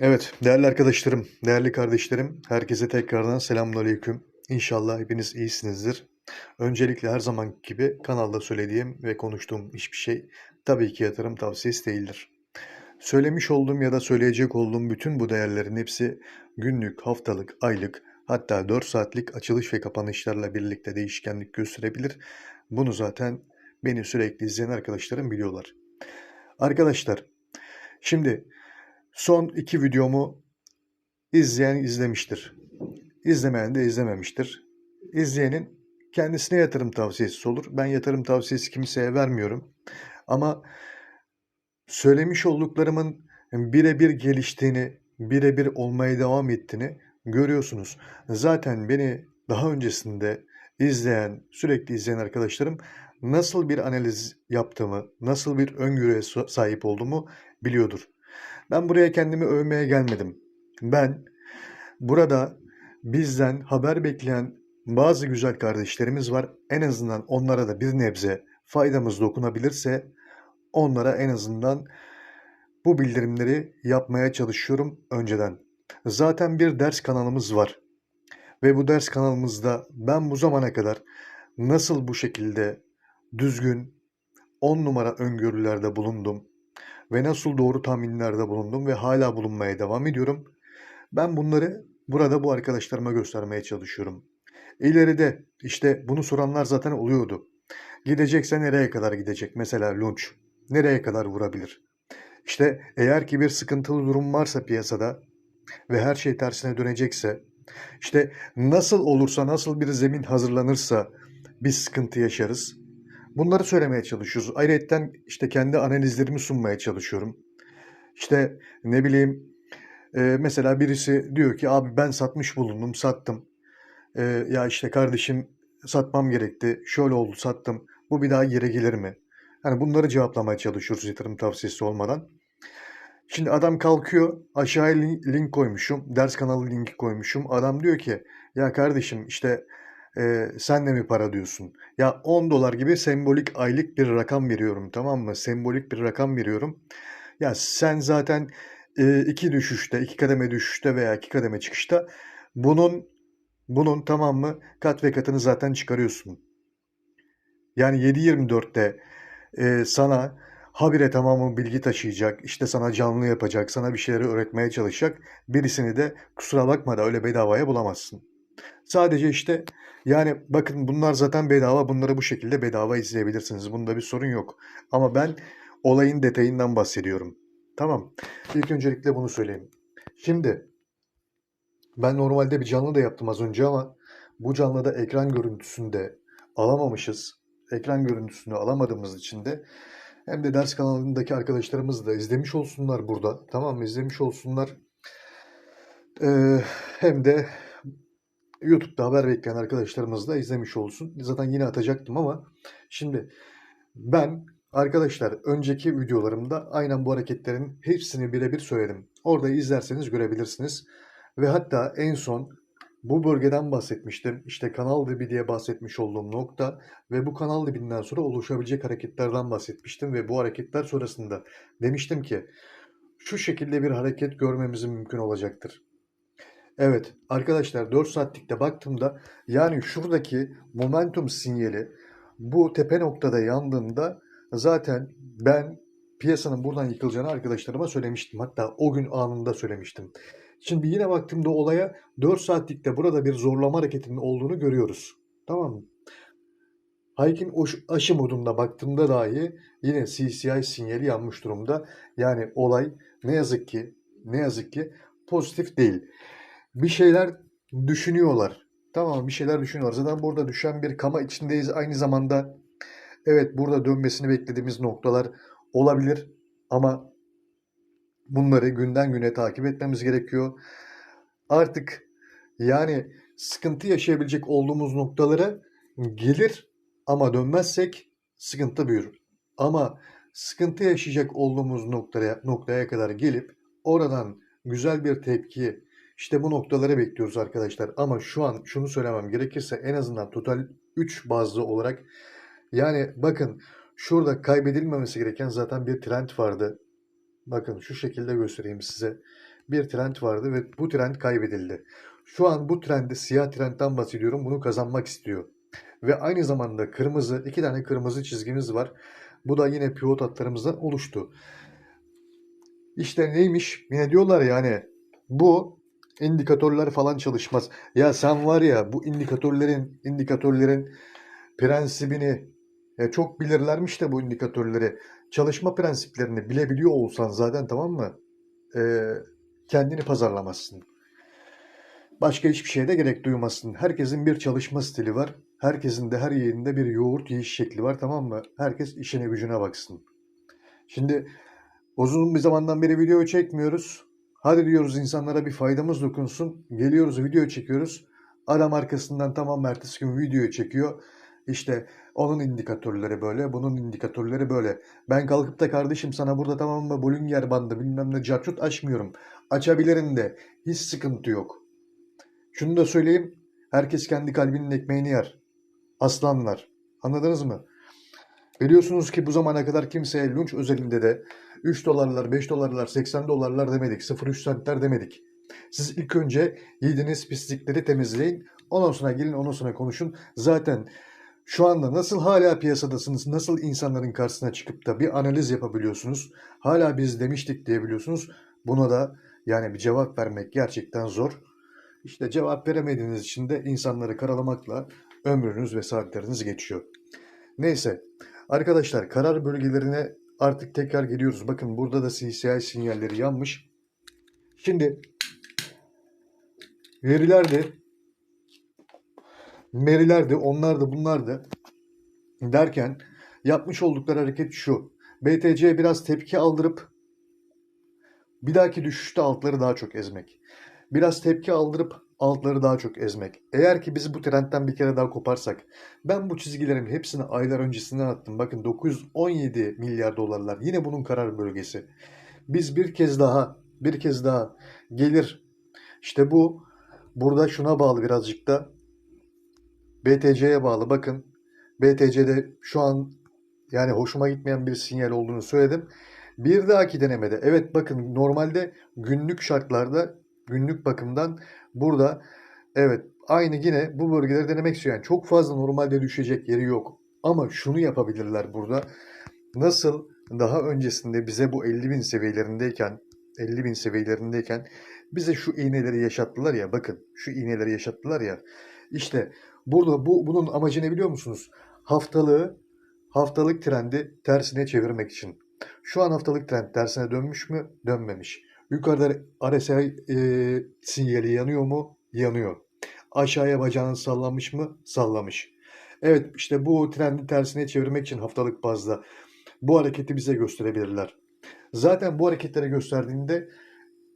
Evet, değerli arkadaşlarım, değerli kardeşlerim, herkese tekrardan selamünaleyküm. İnşallah hepiniz iyisinizdir. Öncelikle her zaman gibi kanalda söylediğim ve konuştuğum hiçbir şey tabii ki yatırım tavsiyesi değildir. Söylemiş olduğum ya da söyleyecek olduğum bütün bu değerlerin hepsi günlük, haftalık, aylık, hatta 4 saatlik açılış ve kapanışlarla birlikte değişkenlik gösterebilir. Bunu zaten beni sürekli izleyen arkadaşlarım biliyorlar. Arkadaşlar, şimdi Son iki videomu izleyen izlemiştir. İzlemeyen de izlememiştir. İzleyenin kendisine yatırım tavsiyesi olur. Ben yatırım tavsiyesi kimseye vermiyorum. Ama söylemiş olduklarımın birebir geliştiğini, birebir olmaya devam ettiğini görüyorsunuz. Zaten beni daha öncesinde izleyen, sürekli izleyen arkadaşlarım nasıl bir analiz yaptığımı, nasıl bir öngörüye sahip olduğumu biliyordur. Ben buraya kendimi övmeye gelmedim. Ben burada bizden haber bekleyen bazı güzel kardeşlerimiz var. En azından onlara da bir nebze faydamız dokunabilirse onlara en azından bu bildirimleri yapmaya çalışıyorum önceden. Zaten bir ders kanalımız var. Ve bu ders kanalımızda ben bu zamana kadar nasıl bu şekilde düzgün 10 numara öngörülerde bulundum ve nasıl doğru tahminlerde bulundum ve hala bulunmaya devam ediyorum. Ben bunları burada bu arkadaşlarıma göstermeye çalışıyorum. İleride işte bunu soranlar zaten oluyordu. Gidecekse nereye kadar gidecek? Mesela lunch. Nereye kadar vurabilir? İşte eğer ki bir sıkıntılı durum varsa piyasada ve her şey tersine dönecekse, işte nasıl olursa, nasıl bir zemin hazırlanırsa biz sıkıntı yaşarız. Bunları söylemeye çalışıyoruz. Ayrıca işte kendi analizlerimi sunmaya çalışıyorum. İşte ne bileyim e, mesela birisi diyor ki abi ben satmış bulundum sattım. E, ya işte kardeşim satmam gerekti. Şöyle oldu sattım. Bu bir daha geri gelir mi? Yani bunları cevaplamaya çalışıyoruz yatırım tavsiyesi olmadan. Şimdi adam kalkıyor aşağıya link koymuşum. Ders kanalı linki koymuşum. Adam diyor ki ya kardeşim işte e, sen de mi para diyorsun? Ya 10 dolar gibi sembolik aylık bir rakam veriyorum tamam mı? Sembolik bir rakam veriyorum. Ya sen zaten e, iki düşüşte, iki kademe düşüşte veya iki kademe çıkışta bunun bunun tamam mı kat ve katını zaten çıkarıyorsun. Yani 7-24'te e, sana habire tamamı bilgi taşıyacak, işte sana canlı yapacak, sana bir şeyleri öğretmeye çalışacak birisini de kusura bakma da öyle bedavaya bulamazsın. Sadece işte yani bakın bunlar zaten bedava. Bunları bu şekilde bedava izleyebilirsiniz. Bunda bir sorun yok. Ama ben olayın detayından bahsediyorum. Tamam. İlk öncelikle bunu söyleyeyim. Şimdi ben normalde bir canlı da yaptım az önce ama bu canlıda ekran görüntüsünde alamamışız. Ekran görüntüsünü alamadığımız için de hem de ders kanalındaki arkadaşlarımız da izlemiş olsunlar burada. Tamam mı? İzlemiş olsunlar. Ee, hem de YouTube'da haber bekleyen arkadaşlarımız da izlemiş olsun. Zaten yine atacaktım ama şimdi ben arkadaşlar önceki videolarımda aynen bu hareketlerin hepsini birebir söyledim. Orada izlerseniz görebilirsiniz. Ve hatta en son bu bölgeden bahsetmiştim. İşte kanal dibi diye bahsetmiş olduğum nokta ve bu kanal dibinden sonra oluşabilecek hareketlerden bahsetmiştim ve bu hareketler sonrasında demiştim ki şu şekilde bir hareket görmemizin mümkün olacaktır. Evet arkadaşlar 4 saatlikte baktığımda yani şuradaki momentum sinyali bu tepe noktada yandığında zaten ben piyasanın buradan yıkılacağını arkadaşlarıma söylemiştim. Hatta o gün anında söylemiştim. Şimdi yine baktığımda olaya 4 saatlikte burada bir zorlama hareketinin olduğunu görüyoruz. Tamam mı? Haykin aşı modunda baktığımda dahi yine CCI sinyali yanmış durumda. Yani olay ne yazık ki ne yazık ki pozitif değil bir şeyler düşünüyorlar. Tamam bir şeyler düşünüyorlar. Zaten burada düşen bir kama içindeyiz. Aynı zamanda evet burada dönmesini beklediğimiz noktalar olabilir ama bunları günden güne takip etmemiz gerekiyor. Artık yani sıkıntı yaşayabilecek olduğumuz noktalara gelir ama dönmezsek sıkıntı büyür. Ama sıkıntı yaşayacak olduğumuz noktaya, noktaya kadar gelip oradan güzel bir tepki işte bu noktaları bekliyoruz arkadaşlar. Ama şu an şunu söylemem gerekirse en azından total 3 bazlı olarak yani bakın şurada kaybedilmemesi gereken zaten bir trend vardı. Bakın şu şekilde göstereyim size. Bir trend vardı ve bu trend kaybedildi. Şu an bu trende siyah trendten bahsediyorum. Bunu kazanmak istiyor. Ve aynı zamanda kırmızı, iki tane kırmızı çizgimiz var. Bu da yine pivot hatlarımızdan oluştu. İşte neymiş? Yine diyorlar yani bu indikatörler falan çalışmaz. Ya sen var ya bu indikatörlerin indikatörlerin prensibini ya çok bilirlermiş de bu indikatörleri. Çalışma prensiplerini bilebiliyor olsan zaten tamam mı? Ee, kendini pazarlamazsın. Başka hiçbir şeye de gerek duymazsın. Herkesin bir çalışma stili var. Herkesin de her yerinde bir yoğurt yiyiş şekli var tamam mı? Herkes işine gücüne baksın. Şimdi uzun bir zamandan beri video çekmiyoruz. Hadi diyoruz insanlara bir faydamız dokunsun. Geliyoruz video çekiyoruz. Adam arkasından tamam ertesi gün video çekiyor. İşte onun indikatörleri böyle, bunun indikatörleri böyle. Ben kalkıp da kardeşim sana burada tamam mı Bollinger bandı bilmem ne carçut açmıyorum. Açabilirim de hiç sıkıntı yok. Şunu da söyleyeyim. Herkes kendi kalbinin ekmeğini yer. Aslanlar. Anladınız mı? Biliyorsunuz ki bu zamana kadar kimseye lunch özelinde de 3 dolarlar, 5 dolarlar, 80 dolarlar demedik. 0,3 centler demedik. Siz ilk önce yediğiniz pislikleri temizleyin. Ondan sonra gelin ondan sonra konuşun. Zaten şu anda nasıl hala piyasadasınız, nasıl insanların karşısına çıkıp da bir analiz yapabiliyorsunuz, hala biz demiştik diyebiliyorsunuz. Buna da yani bir cevap vermek gerçekten zor. İşte cevap veremediğiniz için de insanları karalamakla ömrünüz ve saatleriniz geçiyor. Neyse arkadaşlar karar bölgelerine artık tekrar geliyoruz. Bakın burada da CCI sinyalleri yanmış. Şimdi veriler de Meriler de onlar da bunlar da derken yapmış oldukları hareket şu. BTC biraz tepki aldırıp bir dahaki düşüşte altları daha çok ezmek. Biraz tepki aldırıp altları daha çok ezmek. Eğer ki biz bu trendten bir kere daha koparsak ben bu çizgilerin hepsini aylar öncesinden attım. Bakın 917 milyar dolarlar yine bunun karar bölgesi. Biz bir kez daha bir kez daha gelir. İşte bu burada şuna bağlı birazcık da BTC'ye bağlı. Bakın BTC'de şu an yani hoşuma gitmeyen bir sinyal olduğunu söyledim. Bir dahaki denemede evet bakın normalde günlük şartlarda günlük bakımdan burada evet aynı yine bu bölgeleri denemek istiyor. Yani çok fazla normalde düşecek yeri yok. Ama şunu yapabilirler burada. Nasıl daha öncesinde bize bu 50 bin seviyelerindeyken 50 bin seviyelerindeyken bize şu iğneleri yaşattılar ya bakın şu iğneleri yaşattılar ya işte Burada bu bunun amacı ne biliyor musunuz? Haftalığı haftalık trendi tersine çevirmek için. Şu an haftalık trend tersine dönmüş mü? Dönmemiş. Yukarıda RSI e, sinyali yanıyor mu? Yanıyor. Aşağıya bacağını sallamış mı? Sallamış. Evet işte bu trendi tersine çevirmek için haftalık bazda bu hareketi bize gösterebilirler. Zaten bu hareketleri gösterdiğinde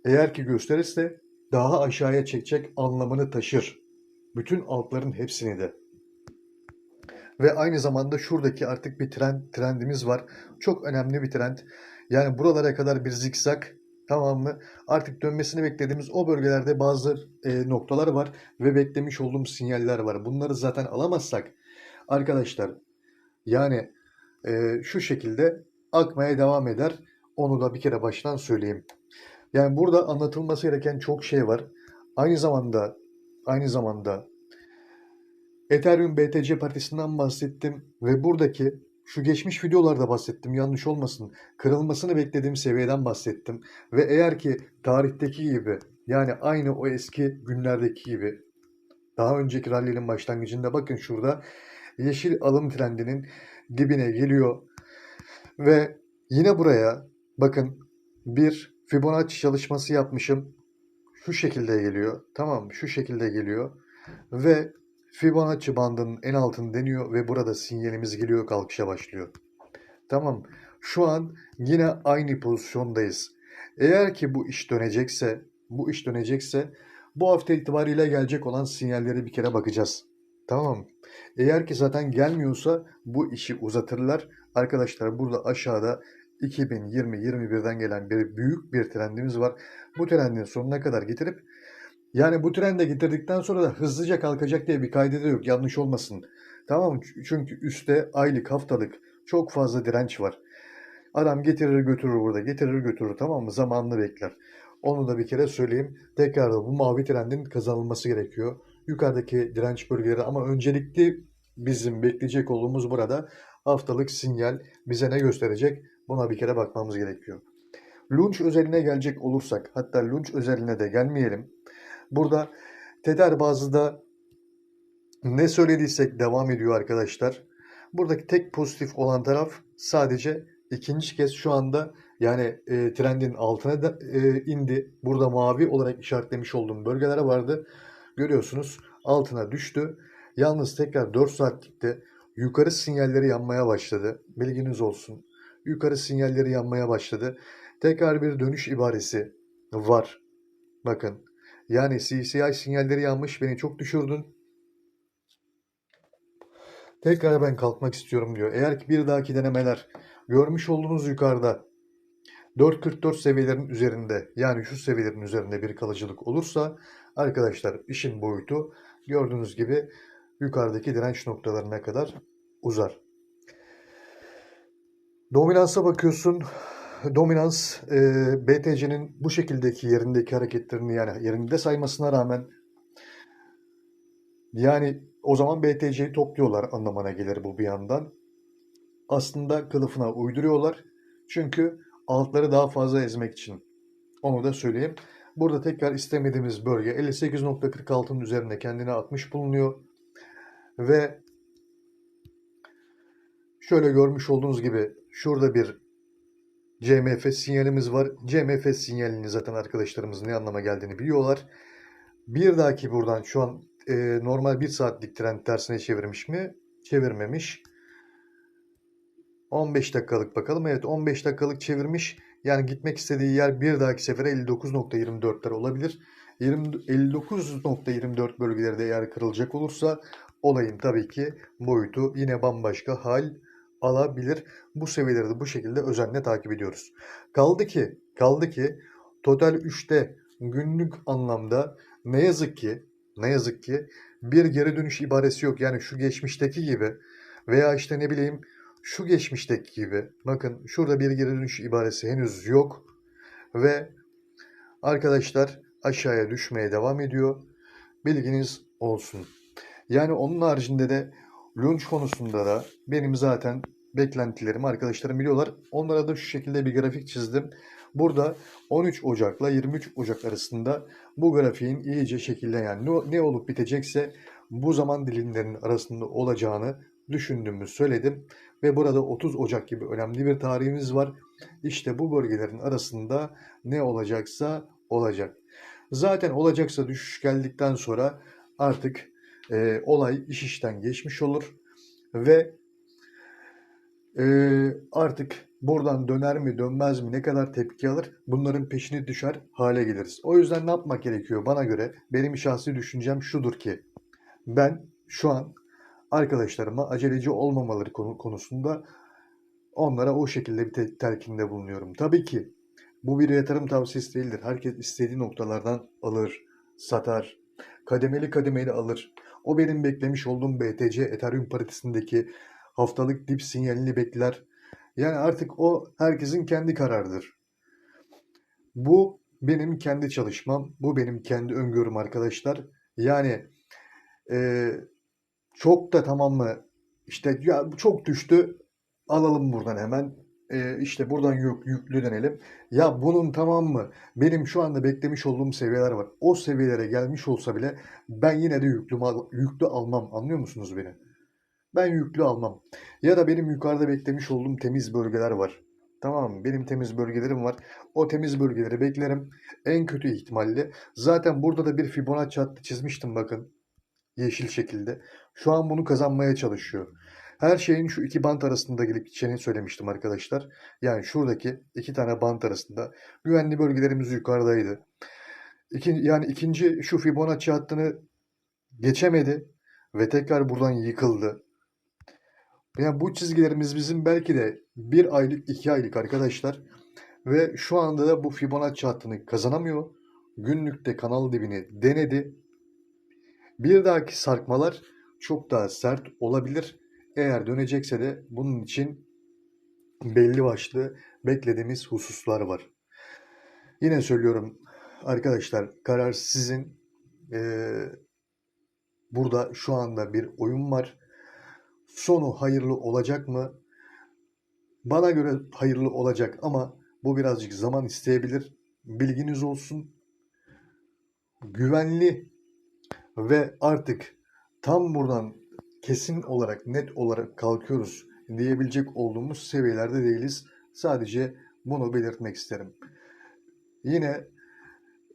eğer ki gösterirse daha aşağıya çekecek anlamını taşır. Bütün altların hepsini de. Ve aynı zamanda şuradaki artık bir trend trendimiz var. Çok önemli bir trend. Yani buralara kadar bir zikzak tamam mı? Artık dönmesini beklediğimiz o bölgelerde bazı e, noktalar var ve beklemiş olduğum sinyaller var. Bunları zaten alamazsak arkadaşlar yani e, şu şekilde akmaya devam eder. Onu da bir kere baştan söyleyeyim. Yani burada anlatılması gereken çok şey var. Aynı zamanda Aynı zamanda Ethereum BTC partisinden bahsettim ve buradaki şu geçmiş videolarda bahsettim yanlış olmasın. Kırılmasını beklediğim seviyeden bahsettim. Ve eğer ki tarihteki gibi yani aynı o eski günlerdeki gibi daha önceki rally'nin başlangıcında bakın şurada yeşil alım trendinin dibine geliyor. Ve yine buraya bakın bir Fibonacci çalışması yapmışım şu şekilde geliyor. Tamam? Şu şekilde geliyor. Ve Fibonacci bandının en altını deniyor ve burada sinyalimiz geliyor kalkışa başlıyor. Tamam. Şu an yine aynı pozisyondayız. Eğer ki bu iş dönecekse, bu iş dönecekse bu hafta itibariyle gelecek olan sinyalleri bir kere bakacağız. Tamam Eğer ki zaten gelmiyorsa bu işi uzatırlar. Arkadaşlar burada aşağıda 2020-21'den gelen bir büyük bir trendimiz var. Bu trendin sonuna kadar getirip yani bu trende getirdikten sonra da hızlıca kalkacak diye bir kaydı da yok. Yanlış olmasın. Tamam? Çünkü üstte aylık, haftalık çok fazla direnç var. Adam getirir götürür burada. Getirir götürür tamam mı? Zamanını bekler. Onu da bir kere söyleyeyim. Tekrar bu mavi trendin kazanılması gerekiyor. Yukarıdaki direnç bölgeleri ama öncelikli bizim bekleyecek olduğumuz burada haftalık sinyal bize ne gösterecek? Buna bir kere bakmamız gerekiyor. Lunch özeline gelecek olursak, hatta lunch özeline de gelmeyelim. Burada Teder bazında ne söylediysek devam ediyor arkadaşlar. Buradaki tek pozitif olan taraf sadece ikinci kez şu anda yani e, trendin altına da, e, indi. Burada mavi olarak işaretlemiş olduğum bölgelere vardı. Görüyorsunuz altına düştü. Yalnız tekrar 4 saatlikte yukarı sinyalleri yanmaya başladı. Bilginiz olsun. Yukarı sinyalleri yanmaya başladı. Tekrar bir dönüş ibaresi var. Bakın. Yani CCI sinyalleri yanmış. Beni çok düşürdün. Tekrar ben kalkmak istiyorum diyor. Eğer ki bir dahaki denemeler görmüş olduğunuz yukarıda 4.44 seviyelerin üzerinde yani şu seviyelerin üzerinde bir kalıcılık olursa arkadaşlar işin boyutu gördüğünüz gibi yukarıdaki direnç noktalarına kadar uzar. Dominansa bakıyorsun. Dominans e, BTC'nin bu şekildeki yerindeki hareketlerini yani yerinde saymasına rağmen yani o zaman BTC'yi topluyorlar anlamına gelir bu bir yandan. Aslında kılıfına uyduruyorlar. Çünkü altları daha fazla ezmek için. Onu da söyleyeyim. Burada tekrar istemediğimiz bölge 58.46'nın üzerinde kendine atmış bulunuyor. Ve şöyle görmüş olduğunuz gibi şurada bir CMF sinyalimiz var. CMF sinyalini zaten arkadaşlarımız ne anlama geldiğini biliyorlar. Bir dahaki buradan şu an e, normal bir saatlik trend tersine çevirmiş mi? Çevirmemiş. 15 dakikalık bakalım. Evet 15 dakikalık çevirmiş. Yani gitmek istediği yer bir dahaki sefere 59.24'ler olabilir. 20 59.24 bölgeleri de eğer kırılacak olursa olayın tabii ki boyutu yine bambaşka hal alabilir. Bu seviyeleri de bu şekilde özenle takip ediyoruz. Kaldı ki kaldı ki total 3'te günlük anlamda ne yazık ki ne yazık ki bir geri dönüş ibaresi yok. Yani şu geçmişteki gibi veya işte ne bileyim şu geçmişteki gibi. Bakın şurada bir geri dönüş ibaresi henüz yok. Ve arkadaşlar aşağıya düşmeye devam ediyor. Bilginiz olsun. Yani onun haricinde de lunch konusunda da benim zaten beklentilerim arkadaşlarım biliyorlar. Onlara da şu şekilde bir grafik çizdim. Burada 13 Ocak'la 23 Ocak arasında bu grafiğin iyice şekilleyen yani ne olup bitecekse bu zaman dilimlerinin arasında olacağını düşündüğümü söyledim. Ve burada 30 Ocak gibi önemli bir tarihimiz var. İşte bu bölgelerin arasında ne olacaksa olacak. Zaten olacaksa düşüş geldikten sonra artık e, olay iş işten geçmiş olur. Ve e, artık buradan döner mi dönmez mi ne kadar tepki alır bunların peşine düşer hale geliriz. O yüzden ne yapmak gerekiyor bana göre benim şahsi düşüncem şudur ki ben şu an arkadaşlarıma aceleci olmamaları konusunda onlara o şekilde bir te- telkinde bulunuyorum. Tabii ki bu bir yatırım tavsiyesi değildir. Herkes istediği noktalardan alır, satar, kademeli kademeli alır. O benim beklemiş olduğum BTC Ethereum paritesindeki haftalık dip sinyalini bekler. Yani artık o herkesin kendi kararıdır. Bu benim kendi çalışmam, bu benim kendi öngörüm arkadaşlar. Yani e, çok da tamam mı? İşte ya çok düştü. Alalım buradan hemen. Ee, işte buradan yük, yüklü dönelim. Ya bunun tamam mı? Benim şu anda beklemiş olduğum seviyeler var. O seviyelere gelmiş olsa bile ben yine de yüklü, yüklü almam. Anlıyor musunuz beni? Ben yüklü almam. Ya da benim yukarıda beklemiş olduğum temiz bölgeler var. Tamam? Benim temiz bölgelerim var. O temiz bölgeleri beklerim. En kötü ihtimalle. Zaten burada da bir Fibonacci hattı çizmiştim bakın. Yeşil şekilde. Şu an bunu kazanmaya çalışıyor. Her şeyin şu iki bant arasında gelip gideceğini söylemiştim arkadaşlar. Yani şuradaki iki tane bant arasında güvenli bölgelerimiz yukarıdaydı. İki, yani ikinci şu Fibonacci hattını geçemedi ve tekrar buradan yıkıldı. Yani bu çizgilerimiz bizim belki de bir aylık, iki aylık arkadaşlar. Ve şu anda da bu Fibonacci hattını kazanamıyor. Günlükte kanal dibini denedi. Bir dahaki sarkmalar çok daha sert olabilir. Eğer dönecekse de bunun için belli başlı beklediğimiz hususlar var. Yine söylüyorum arkadaşlar karar sizin. Ee, burada şu anda bir oyun var. Sonu hayırlı olacak mı? Bana göre hayırlı olacak ama bu birazcık zaman isteyebilir. Bilginiz olsun. Güvenli ve artık tam buradan kesin olarak net olarak kalkıyoruz diyebilecek olduğumuz seviyelerde değiliz. Sadece bunu belirtmek isterim. Yine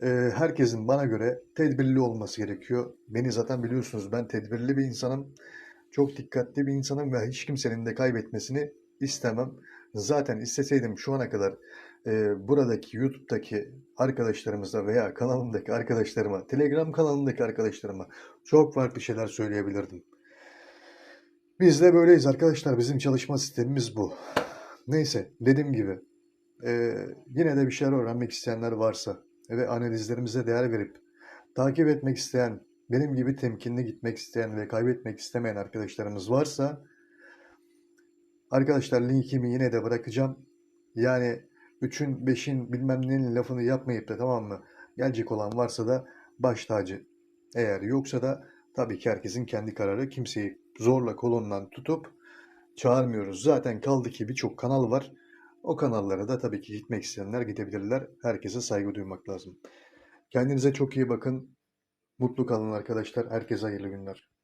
e, herkesin bana göre tedbirli olması gerekiyor. Beni zaten biliyorsunuz ben tedbirli bir insanım. Çok dikkatli bir insanım ve hiç kimsenin de kaybetmesini istemem. Zaten isteseydim şu ana kadar e, buradaki YouTube'daki arkadaşlarımıza veya kanalımdaki arkadaşlarıma, Telegram kanalındaki arkadaşlarıma çok farklı şeyler söyleyebilirdim. Biz de böyleyiz arkadaşlar. Bizim çalışma sistemimiz bu. Neyse dediğim gibi e, yine de bir şeyler öğrenmek isteyenler varsa ve analizlerimize değer verip takip etmek isteyen, benim gibi temkinli gitmek isteyen ve kaybetmek istemeyen arkadaşlarımız varsa arkadaşlar linkimi yine de bırakacağım. Yani 3'ün 5'in bilmem nenin lafını yapmayıp da tamam mı? Gelecek olan varsa da baş tacı. Eğer yoksa da tabii ki herkesin kendi kararı. Kimseyi zorla kolondan tutup çağırmıyoruz. Zaten kaldı ki birçok kanal var. O kanallara da tabii ki gitmek isteyenler gidebilirler. Herkese saygı duymak lazım. Kendinize çok iyi bakın. Mutlu kalın arkadaşlar. Herkese hayırlı günler.